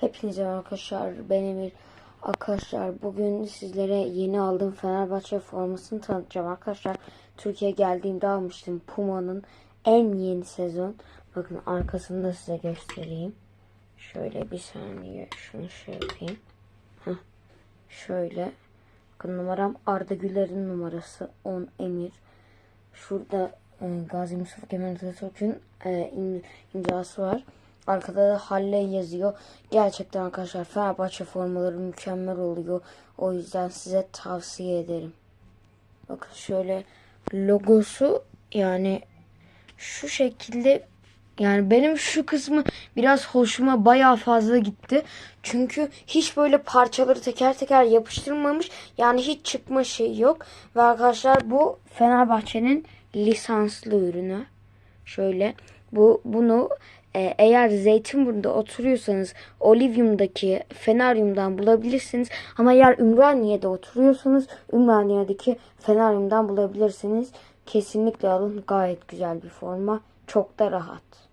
Hepinize arkadaşlar. Ben Emir. Arkadaşlar bugün sizlere yeni aldığım Fenerbahçe formasını tanıtacağım. Arkadaşlar Türkiye geldiğimde almıştım. Puma'nın en yeni sezon. Bakın arkasını da size göstereyim. Şöyle bir saniye şunu şey yapayım. Heh. Şöyle. Bakın numaram Arda Güler'in numarası 10 Emir. Şurada e, Gazi Mustafa Kemal Atatürk'ün e, im- imzası var. Arkada da Halle yazıyor. Gerçekten arkadaşlar Fenerbahçe formaları mükemmel oluyor. O yüzden size tavsiye ederim. Bakın şöyle logosu yani şu şekilde yani benim şu kısmı biraz hoşuma bayağı fazla gitti. Çünkü hiç böyle parçaları teker teker yapıştırmamış. Yani hiç çıkma şey yok. Ve arkadaşlar bu Fenerbahçe'nin lisanslı ürünü. Şöyle bu bunu e, eğer Zeytinburnu'da oturuyorsanız Olivium'daki Feneryum'dan bulabilirsiniz. Ama eğer Ümraniye'de oturuyorsanız Ümraniye'deki Feneryum'dan bulabilirsiniz. Kesinlikle alın. Gayet güzel bir forma. Çok da rahat.